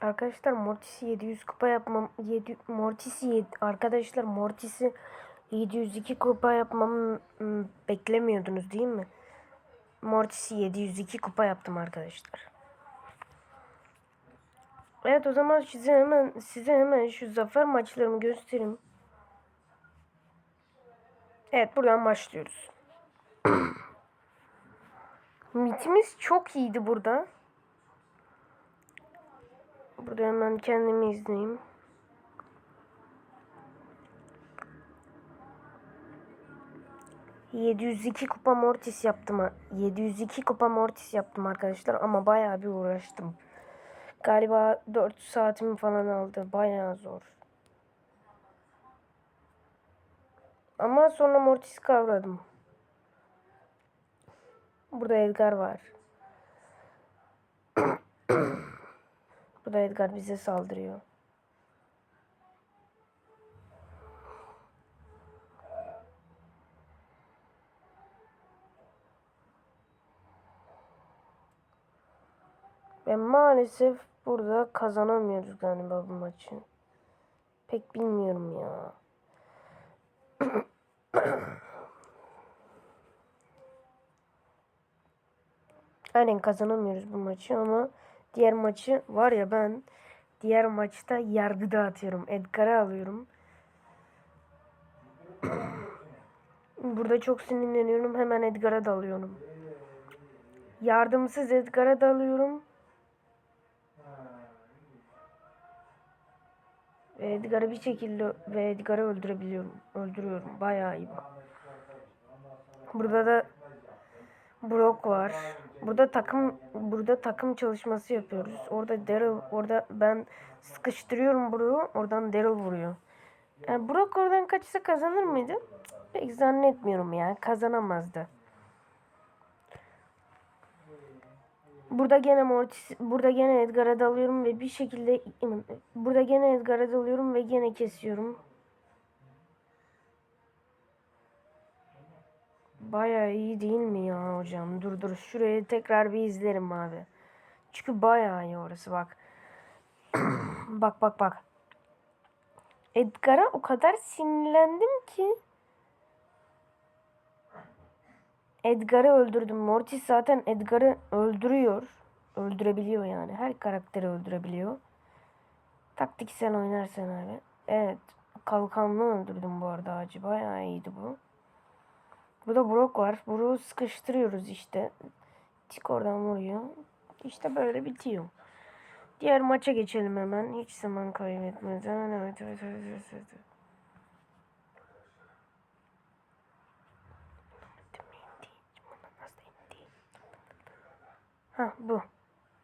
Arkadaşlar Mortis'i 700 kupa yapmam 7 Mortis'i yed- arkadaşlar Mortis'i 702 kupa yapmam hmm, beklemiyordunuz değil mi? Mortis'i 702 kupa yaptım arkadaşlar. Evet o zaman size hemen size hemen şu zafer maçlarımı göstereyim. Evet buradan başlıyoruz. Mitimiz çok iyiydi burada. Burada hemen kendimi izleyeyim. ...702 kupa mortis yaptım. ha. 702 kupa mortis yaptım arkadaşlar ama bayağı bir uğraştım. Galiba 4 saatimi falan aldı. Bayağı zor. Ama sonra mortis kavradım. Burada Edgar var. Bu da Edgar bize saldırıyor. Ve maalesef burada kazanamıyoruz galiba bu maçı. Pek bilmiyorum ya. Aynen kazanamıyoruz bu maçı ama diğer maçı var ya ben diğer maçta yargı dağıtıyorum. Edgar'ı alıyorum. Burada çok sinirleniyorum. Hemen Edgar'a dalıyorum. Yardımsız Edgar'a dalıyorum. Ve Edgar'ı bir şekilde ve Edgar'ı öldürebiliyorum. Öldürüyorum. Bayağı iyi. Burada da Brock var. Burada takım burada takım çalışması yapıyoruz. Orada Daryl orada ben sıkıştırıyorum Brock'u. Oradan Daryl vuruyor. Yani Brock oradan kaçsa kazanır mıydı? Pek zannetmiyorum ya. Kazanamazdı. Burada gene Mortis, burada gene Edgar'a dalıyorum ve bir şekilde burada gene Edgar'a dalıyorum ve gene kesiyorum. Bayağı iyi değil mi ya hocam? Dur dur şurayı tekrar bir izlerim abi. Çünkü bayağı iyi orası bak. bak bak bak. Edgar'a o kadar sinirlendim ki. Edgar'ı öldürdüm. Mortis zaten Edgar'ı öldürüyor. Öldürebiliyor yani. Her karakteri öldürebiliyor. Taktiksel oynarsan abi. Evet. Kalkanlı öldürdüm bu arada acı. Bayağı iyiydi bu. Burada Brock var. Brock'u sıkıştırıyoruz işte. Tik oradan vuruyor. İşte böyle bitiyor. Diğer maça geçelim hemen. Hiç zaman kaybetmeden. Evet evet evet evet. evet. Ha bu.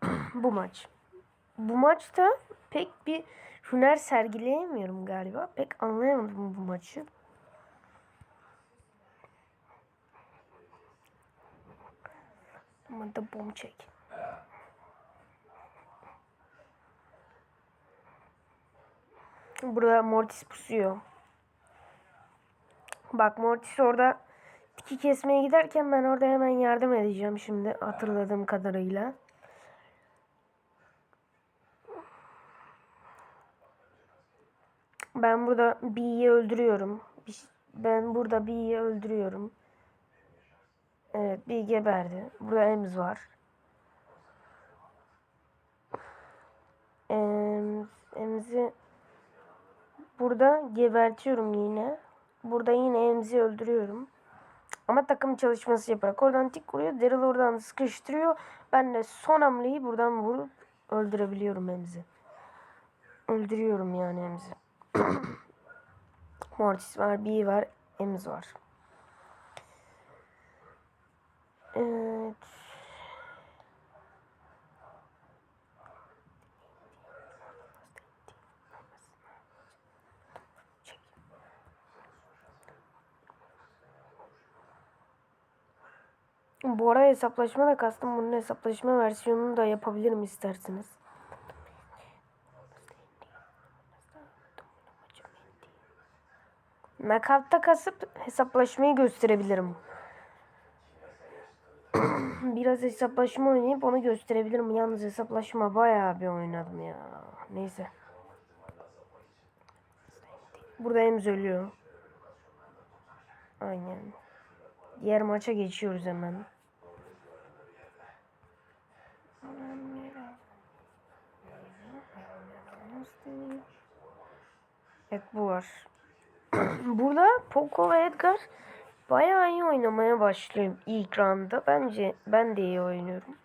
bu maç. Bu maçta pek bir hüner sergileyemiyorum galiba. Pek anlayamadım bu maçı. Ama da bom çek. Burada Mortis pusuyor. Bak Mortis orada tiki kesmeye giderken ben orada hemen yardım edeceğim şimdi hatırladığım kadarıyla. Ben burada B'yi öldürüyorum. Ben burada B'yi öldürüyorum. Evet bir geberdi. Burada Ems var. Ems, Ems'i burada gebertiyorum yine. Burada yine Ems'i öldürüyorum. Ama takım çalışması yaparak oradan tik vuruyor. Daryl oradan sıkıştırıyor. Ben de son hamleyi buradan vurup öldürebiliyorum Ems'i. Öldürüyorum yani Ems'i. Mortis var, B var, Ems var. Evet. Bu ara hesaplaşma da kastım. Bunun hesaplaşma versiyonunu da yapabilirim isterseniz. Nakavta kasıp hesaplaşmayı gösterebilirim. Biraz hesaplaşma oynayıp onu gösterebilirim. Yalnız hesaplaşma bayağı bir oynadım ya. Neyse. Burada Emz ölüyor. Aynen. Diğer maça geçiyoruz hemen. Evet bu var. Burada Poco ve Edgar bayağı iyi oynamaya başlıyor ilk roundda. Bence ben de iyi oynuyorum.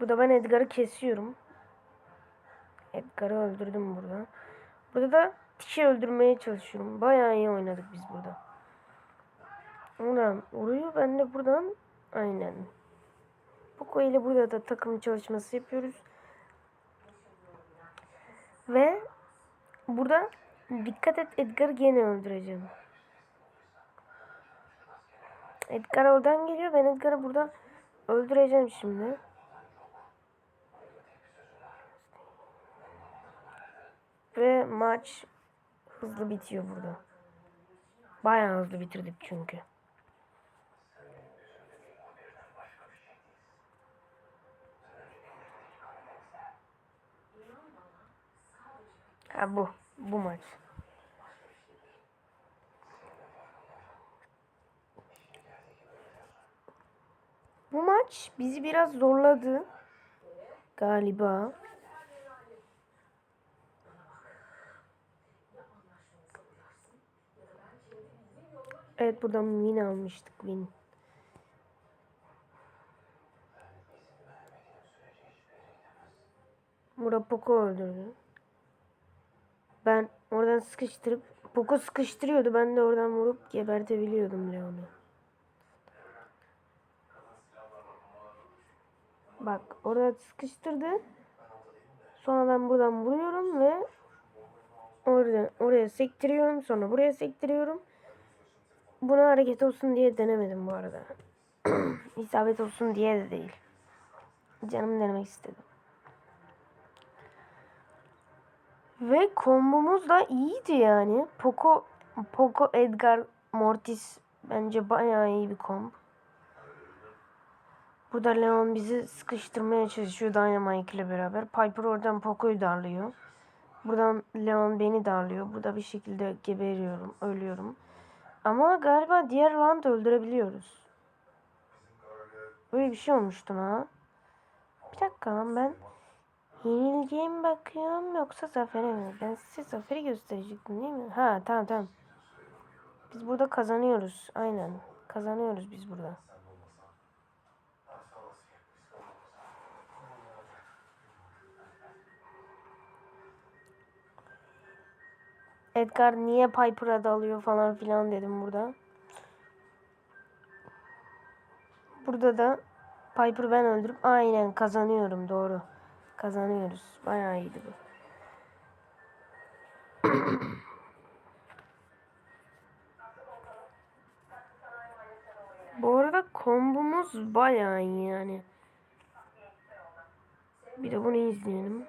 Burada ben Edgar'ı kesiyorum. Edgar'ı öldürdüm burada. Burada da Tiş'i öldürmeye çalışıyorum. Bayağı iyi oynadık biz burada. Oradan vuruyor. Ben de buradan aynen. Poco ile burada da takım çalışması yapıyoruz. Ve burada dikkat et Edgar'ı gene öldüreceğim. Edgar oradan geliyor. Ben Edgar'ı burada öldüreceğim şimdi. Ve maç hızlı bitiyor burada. Bayağı hızlı bitirdik çünkü. Ha bu. Bu maç. Bu maç bizi biraz zorladı. Galiba. Evet buradan win almıştık win. Burada Poco öldürdü. Ben oradan sıkıştırıp Poco sıkıştırıyordu. Ben de oradan vurup gebertebiliyordum Leon'u. Bak orada sıkıştırdı. Sonra ben buradan vuruyorum ve orada oraya sektiriyorum. Sonra buraya sektiriyorum. Buna hareket olsun diye denemedim bu arada. İsabet olsun diye de değil. Canım denemek istedim. Ve kombomuz da iyiydi yani. Poco, Poco, Edgar, Mortis bence bayağı iyi bir komb. Burada Leon bizi sıkıştırmaya çalışıyor Dynamite ile beraber. Piper oradan Poco'yu darlıyor. Buradan Leon beni darlıyor. Burada bir şekilde geberiyorum, ölüyorum. Ama galiba diğer round öldürebiliyoruz. Böyle bir şey olmuştu ha. Bir dakika lan ben yenilgiye mi bakıyorum yoksa zafere mi? Ben size zaferi gösterecektim değil mi? Ha tamam tamam. Biz burada kazanıyoruz. Aynen. Kazanıyoruz biz burada. Edgar niye Piper'a dalıyor falan filan dedim burada. Burada da Piper ben öldürüp aynen kazanıyorum doğru. Kazanıyoruz. Bayağı iyiydi bu. bu arada kombomuz bayağı iyi yani. Bir de bunu izleyelim.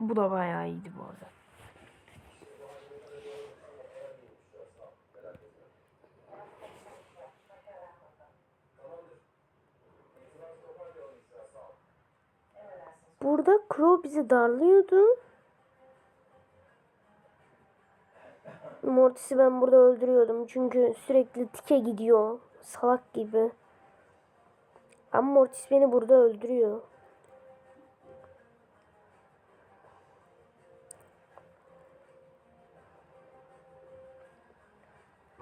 Bu da bayağı iyiydi bu arada. Burada Crow bizi darlıyordu. Mortis'i ben burada öldürüyordum. Çünkü sürekli tike gidiyor. Salak gibi. Ama Mortis beni burada öldürüyor.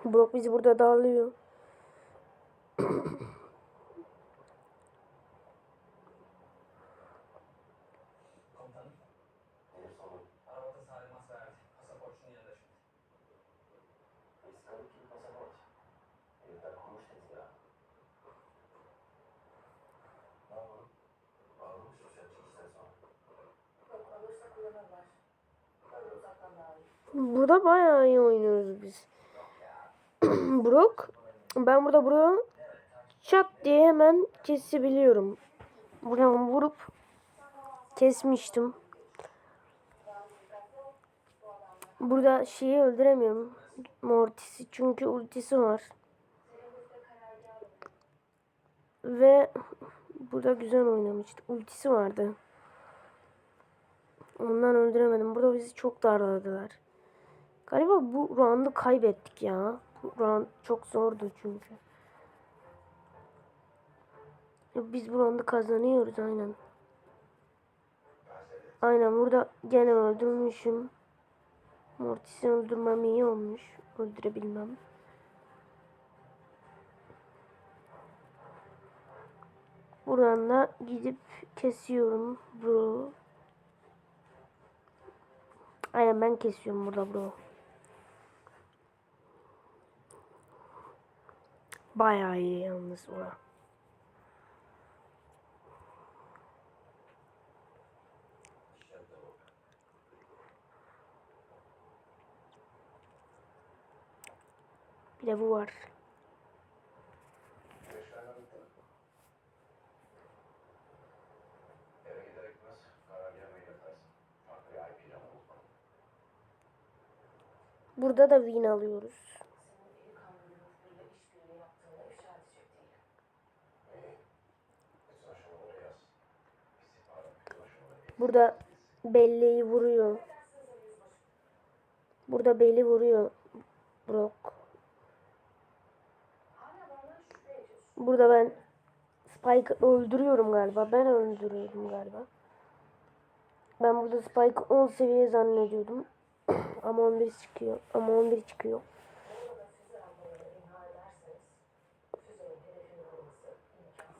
Brock bizi burada darlıyor. Burada bayağı iyi oynuyoruz biz. Brock ben burada Brock'u çat diye hemen kesebiliyorum. Buradan vurup kesmiştim. Burada şeyi öldüremiyorum. Mortis'i çünkü ultisi var. Ve bu da güzel oynamıştı. Ultisi vardı. Ondan öldüremedim. Burada bizi çok darladılar. Galiba bu roundu kaybettik ya. Bu round çok zordu çünkü. Biz bu roundu kazanıyoruz aynen. Aynen burada gene öldürmüşüm. Mortis'i öldürmem iyi olmuş. Öldürebilmem. Buradan da gidip kesiyorum bro. Aynen ben kesiyorum burada bro. Bayağı iyi yalnız bura. Bir de bu var. Burada da win alıyoruz. Burada belleği vuruyor. Burada beli vuruyor. Brock. Burada ben Spike'ı öldürüyorum galiba. Ben öldürüyorum galiba. Ben burada Spike'ı 10 seviye zannediyordum. Ama 11 çıkıyor. Ama 11 çıkıyor.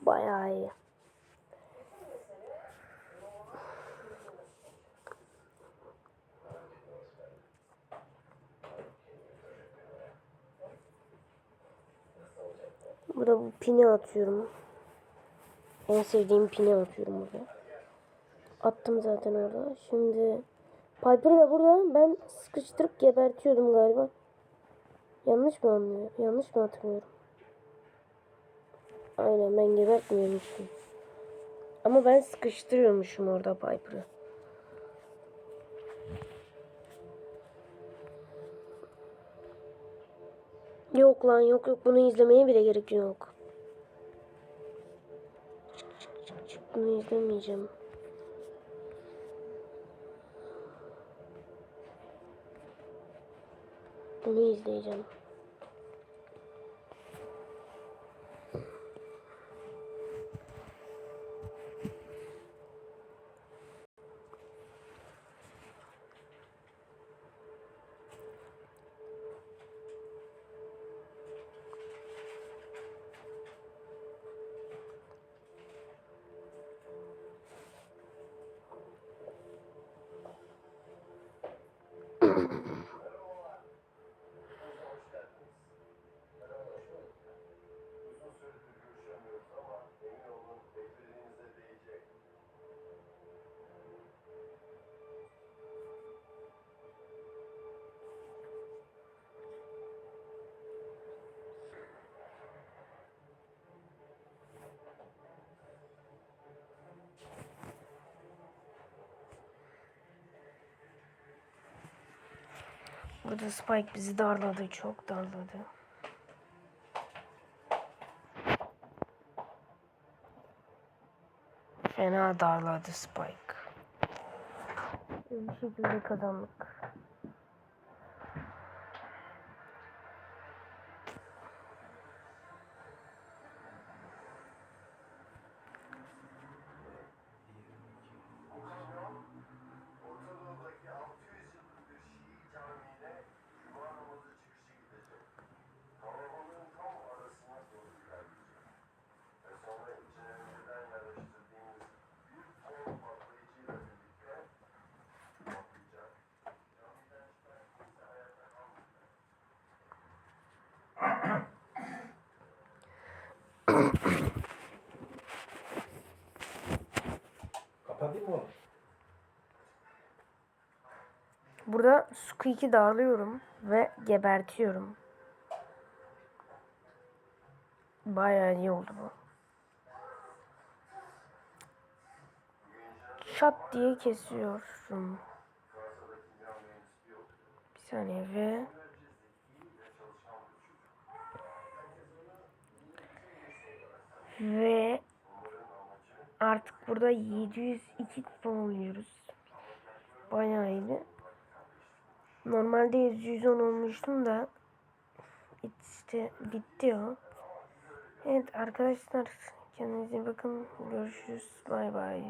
Bayağı iyi. Burada bu pini atıyorum. En sevdiğim pini atıyorum burada. Attım zaten orada. Şimdi Piper da burada. Ben sıkıştırıp gebertiyordum galiba. Yanlış mı anlıyorum? Yanlış mı hatırlıyorum? Aynen ben gebertmiyormuşum. Ama ben sıkıştırıyormuşum orada Piper'ı. Yok lan yok yok bunu izlemeye bile gerek yok. Bunu izlemeyeceğim. Bunu izleyeceğim. Burada Spike bizi darladı. Çok darladı. Fena darladı Spike. Bir şekilde kazandık. Kapatayım mı? Burada Squeak'i darlıyorum ve gebertiyorum. Bayağı iyi oldu bu. Şat diye kesiyorum. Bir saniye ve Ve artık burada 702 kupon oluyoruz. Bayağı iyiydi. Normalde 110 olmuştum da işte bitti o. Evet arkadaşlar kendinize iyi bakın. Görüşürüz. Bay bay.